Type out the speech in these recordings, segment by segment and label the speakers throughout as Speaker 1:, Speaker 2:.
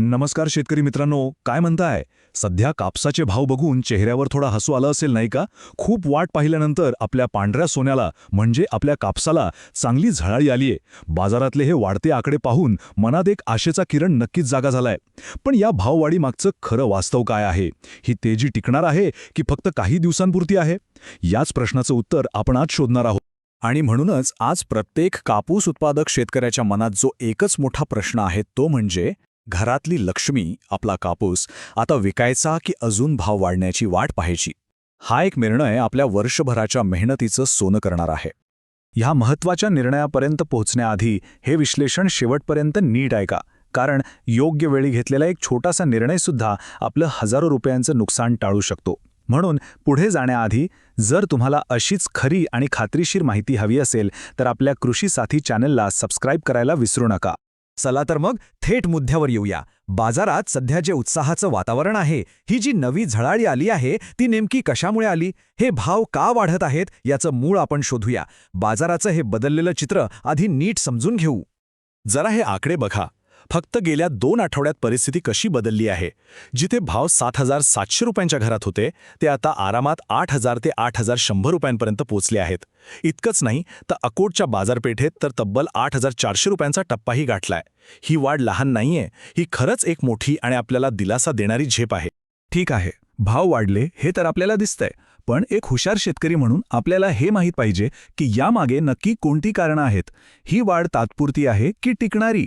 Speaker 1: नमस्कार शेतकरी मित्रांनो काय म्हणताय? सध्या कापसाचे भाव बघून चेहऱ्यावर थोडा हसू आलं असेल नाही का? खूप वाट पाहिल्यानंतर आपल्या पांढऱ्या सोन्याला म्हणजे आपल्या कापसाला चांगली झळाळी आलीये. बाजारातले हे वाढते आकडे पाहून मनात एक आशेचा किरण नक्कीच जागा झालाय. पण या भाववाढीमागचं खरं वास्तव काय आहे? ही तेजी टिकणार आहे की फक्त काही दिवसांपुरती आहे? याच प्रश्नाचं उत्तर आपण आज शोधणार आहोत.
Speaker 2: आणि म्हणूनच आज प्रत्येक कापूस उत्पादक शेतकऱ्याच्या मनात जो एकच मोठा प्रश्न आहे तो म्हणजे घरातली लक्ष्मी आपला कापूस आता विकायचा की अजून भाव वाढण्याची वाट पाहायची? हा एक निर्णय आपल्या वर्षभराच्या मेहनतीचं सोनं करणार आहे. ह्या महत्त्वाच्या निर्णयापर्यंत पोहोचण्याआधी हे विश्लेषण शेवटपर्यंत नीट ऐका कारण योग्य वेळी घेतलेला एक छोटासा निर्णयसुद्धा आपलं हजारो रुपयांचं नुकसान टाळू शकतो. म्हणून पुढे जाण्याआधी जर तुम्हाला अशीच खरी आणि खात्रीशीर माहिती हवी असेल तर आपल्या कृषी साथी चॅनलला सबस्क्राईब करायला विसरू नका. चला तर मग थेट मुद्द्यावर येऊया. बाजारात सध्या जे उत्साहाचं वातावरण आहे. ही जी नवी झळाळी आली आहे ती नेमकी कशामुळे आली? हे भाव का वाढत आहेत याचं मूळ आपण शोधूया. बाजाराचं हे बदललेलं चित्र आधी नीट समजून घेऊ. जरा हे आकडे बघा. फक्त गेल्या दोन आठवड्यात परिस्थिती कशी बदलली आहे? जिथे भाव सात हजार सातशे रुपयांच्या घरात होते ते आता आरामात आठ हजार ते आठ हजार शंभर रुपयांपर्यंत पोचले आहेत. इतकंच नाही तर अकोटच्या बाजारपेठेत तर तब्बल आठ हजार चारशे रुपयांचा टप्पाही गाठलाय. ही वाढ लहान नाहीये ही खरंच एक मोठी आणि आपल्याला दिलासा देणारी झेप आहे. ठीक आहे भाव वाढले हे तर आपल्याला दिसतंय पण एक हुशार शेतकरी म्हणून आपल्याला हे माहीत पाहिजे की यामागे नक्की कोणती कारणं आहेत? ही वाढ तात्पुरती आहे की टिकणारी?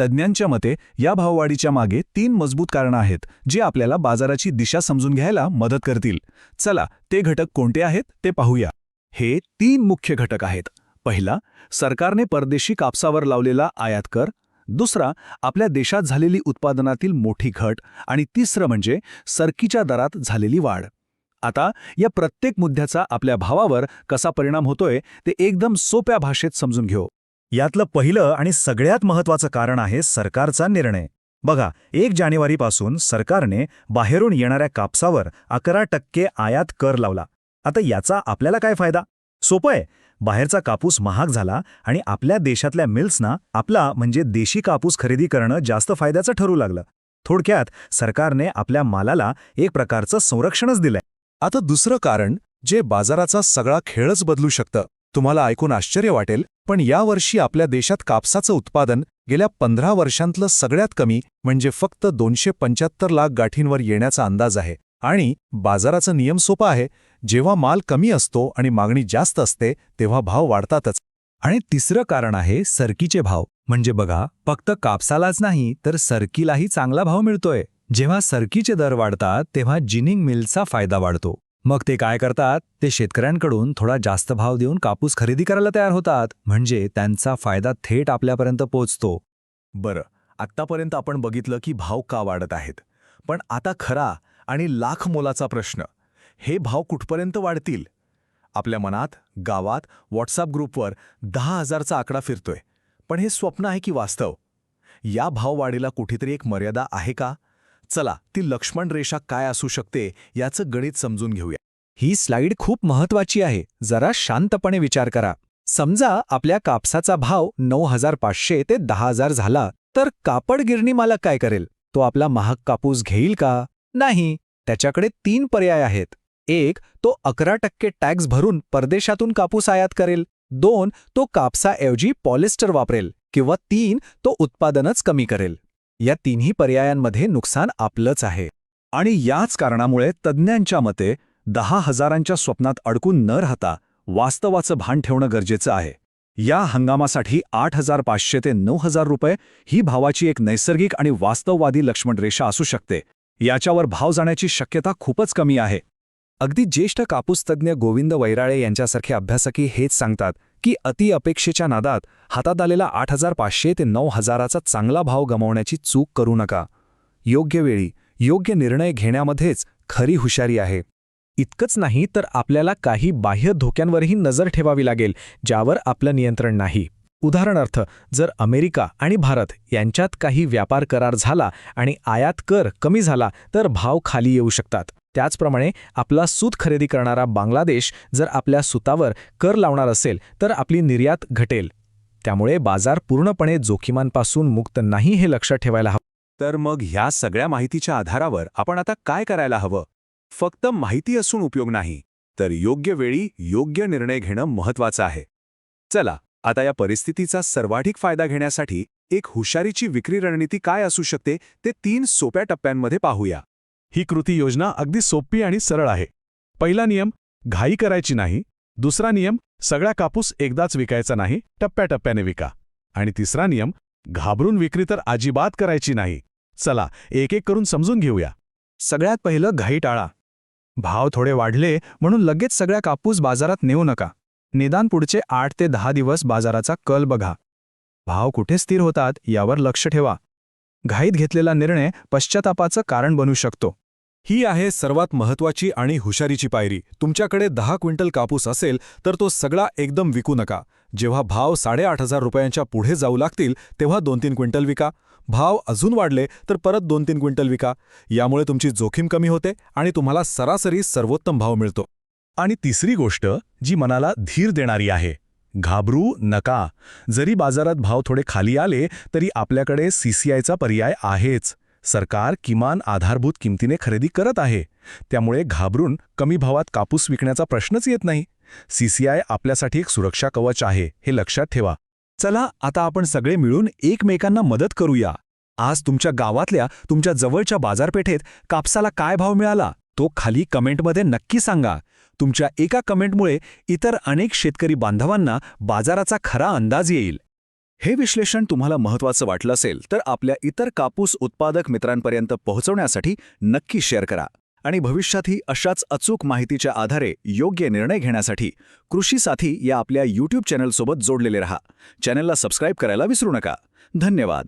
Speaker 2: तज्ज्ञांच्या मते या भाववाढीच्या मागे तीन मजबूत कारणं आहेत जी आपल्याला बाजाराची दिशा समजून घ्यायला मदत करतील. चला ते घटक कोणते आहेत ते पाहूया. हे तीन मुख्य घटक आहेत. पहिला सरकारने परदेशी कापसावर लावलेला आयात कर. दुसरा आपल्या देशात झालेली उत्पादनातील मोठी घट. आणि तिसरं म्हणजे सरकीच्या दरात झालेली वाढ. आता या प्रत्येक मुद्द्याचा आपल्या भावावर कसा परिणाम होतोय ते एकदम सोप्या भाषेत समजून घेऊ.
Speaker 1: यातलं पहिलं आणि सगळ्यात महत्वाचं कारण आहे सरकारचा निर्णय. बघा एक जानेवारीपासून सरकारने बाहेरून येणाऱ्या कापसावर अकरा टक्के आयात कर लावला. आता याचा आपल्याला काय फायदा? सोपं आहे. बाहेरचा कापूस महाग झाला आणि आपल्या देशातल्या मिल्सना आपला म्हणजे देशी कापूस खरेदी करणं जास्त फायद्याचं ठरू लागलं. थोडक्यात सरकारने आपल्या मालाला एक प्रकारचं संरक्षणच दिलंय.
Speaker 2: आता दुसरं कारण जे बाजाराचा सगळा खेळच बदलू शकतं. तुम्हाला ऐकून आश्चर्य वाटेल पण यावर्षी आपल्या देशात कापसाचं उत्पादन गेल्या पंधरा वर्षांतलं सगळ्यात कमी म्हणजे फक्त दोनशे पंच्याहत्तर लाख गाठींवर येण्याचा अंदाज आहे. आणि बाजाराचा नियम सोपा आहे जेव्हा माल कमी असतो आणि मागणी जास्त असते तेव्हा भाव वाढतातच. आणि तिसरं कारण आहे सरकीचे भाव. म्हणजे बघा फक्त कापसालाच नाही तर सरकीलाही चांगला भाव मिळतोय. जेव्हा सरकीचे दर वाढतात तेव्हा जिनिंग मिलचा फायदा वाढतो. मग ते काय करतात? ते शेतकऱ्यांकडून थोडा जास्त भाव देऊन कापूस खरेदी करायला तयार होतात. म्हणजे त्यांचा फायदा थेट आपल्यापर्यंत पोहोचतो. बरं आत्तापर्यंत आपण बघितलं की भाव का वाढत आहेत. पण आता खरा आणि लाख मोलाचा प्रश्न हे भाव कुठपर्यंत वाढतील? आपल्या मनात गावात व्हॉट्सअप ग्रुपवर दहा हजारचा आकडा फिरतोय. पण हे स्वप्न आहे की वास्तव? या भाववाढीला कुठेतरी एक मर्यादा आहे का? चला ती लक्ष्मण रेषा काय असू शकते याचं गणित समजून घेऊया. ही स्लाइड खूप महत्वाची आहे जरा शांतपणे विचार करा. समजा आपल्या कापसाचा भाव नऊ हजार पाचशे ते दहा हजार झाला तर कापड गिरणी मालक काय करेल? तो आपला महाग कापूस घेईल का? नाही त्याच्याकडे तीन पर्याय आहेत. एक तो अकरा टक्के टॅक्स भरून परदेशातून कापूस आयात करेल. दोन तो कापसाऐवजी पॉलिस्टर वापरेल. किंवा तीन तो उत्पादनच कमी करेल. या तिन्ही पर्यायांमध्ये नुकसान आपलंच आहे.
Speaker 1: आणि याच कारणामुळे तज्ज्ञांच्या मते दहा हजारांच्या स्वप्नात अडकून न राहता वास्तवाचं भान ठेवणं गरजेचं आहे. या हंगामासाठी आठ हजार पाचशे ते नऊ हजार रुपये ही भावाची एक नैसर्गिक आणि वास्तववादी लक्ष्मण रेषा असू शकते. याच्यावर भाव जाण्याची शक्यता खूपच कमी आहे.
Speaker 2: अगदी ज्येष्ठ कापूसतज्ञ गोविंद वैराळे यांच्यासारखे अभ्यासकी हेच सांगतात की अति अपेक्षेच्या नादात हातात आलेला आठ हजार पाचशे ते नऊ हजाराचा चांगला भाव गमावण्याची चूक करू नका. योग्य वेळी योग्य निर्णय घेण्यामध्येच खरी हुशारी आहे. इतकंच नाही तर आपल्याला काही बाह्य धोक्यांवरही नजर ठेवावी लागेल ज्यावर आपलं नियंत्रण नाही. उदाहरणार्थ जर अमेरिका आणि भारत यांच्यात काही व्यापार करार झाला आणि आयात कर कमी झाला तर भाव खाली येऊ शकतात. त्याचप्रमाणे आपला सूत खरेदी करणारा बांगलादेश जर आपल्या सुतावर कर लावणार असेल तर आपली निर्यात घटेल. त्यामुळे बाजार पूर्णपणे जोखीमांपासून मुक्त नाही हे लक्षात ठेवायला हवं. तर मग ह्या सगळ्या माहितीच्या आधारावर आपण आता काय करायला हवं? फक्त माहिती असून उपयोग नाही तर योग्य वेळी योग्य निर्णय घेणं महत्वाचं आहे. चला आता या परिस्थितीचा सर्वाधिक फायदा घेण्यासाठी एक हुशारीची विक्री रणनीती काय असू शकते ते तीन सोप्या टप्प्यांमध्ये पाहूया.
Speaker 3: ही कृती योजना अगदी सोपी आणि सरळ आहे. पहिला नियम घाई करायची नाही. दुसरा नियम सगळा कापूस एकदाच विकायचा नाही टप्प्याटप्प्याने विका. आणि तिसरा नियम घाबरून विक्री तर अजिबात करायची नाही. चला एक एक करून समजून घेऊया.
Speaker 4: सगळ्यात पहिलं घाई टाळा. भाव थोडे वाढले म्हणून लगेच सगळ्या कापूस बाजारात नेऊ नका. निदान पुढचे आठ ते दहा दिवस बाजाराचा कल बघा. भाव कुठे स्थिर होतात यावर लक्ष ठेवा. घाईत घेतलेला निर्णय पश्चातापाचं कारण बनू शकतो.
Speaker 5: ही आहे सर्वात महत्वाची आणि हुशारीची पायरी. तुमच्याकडे दहा क्विंटल कापूस असेल तर तो सगळा एकदम विकू नका. जेव्हा भाव साडेआठ हजार रुपयांच्या पुढे जाऊ लागतील तेव्हा दोन तीन क्विंटल विका. भाव अजून वाढले तर परत दोन तीन क्विंटल विका. यामुळे तुमची जोखीम कमी होते आणि तुम्हाला सरासरी सर्वोत्तम भाव मिळतो.
Speaker 3: आणि तिसरी गोष्ट जी मनाला धीर देणारी आहे. घाबरू नका. जरी बाजारात भाव थोडे खाली आले तरी आपल्याकडे सीसीआयचा पर्याय आहेच. सरकार किमान आधारभूत किमतीने खरेदी करत आहे. त्यामुळे घाबरून कमी भावात कापूस विकण्याचा प्रश्नच येत नाही. सीसीआय आपल्यासाठी एक सुरक्षा कवच आहे हे लक्षात ठेवा.
Speaker 2: चला आता आपण सगळे मिळून एकमेकांना मदत करूया. आज तुमच्या गावातल्या तुमच्या जवळच्या बाजारपेठेत कापसाला काय भाव मिळाला तो खाली कमेंटमध्ये नक्की सांगा. तुमच्या एका कमेंटमुळे इतर अनेक शेतकरी बांधवांना बाजाराचा खरा अंदाज येईल. हे विश्लेषण तुम्हाला महत्त्वाचं वाटलं असेल तर आपल्या इतर कापूस उत्पादक मित्रांपर्यंत पोहोचवण्यासाठी नक्की शेअर करा. आणि भविष्यातही अशाच अचूक माहितीच्या आधारे योग्य निर्णय घेण्यासाठी कृषी साथी या आपल्या यूट्यूब चॅनलसोबत जोडलेले रहा. चॅनलला सबस्क्राईब करायला विसरू नका. धन्यवाद.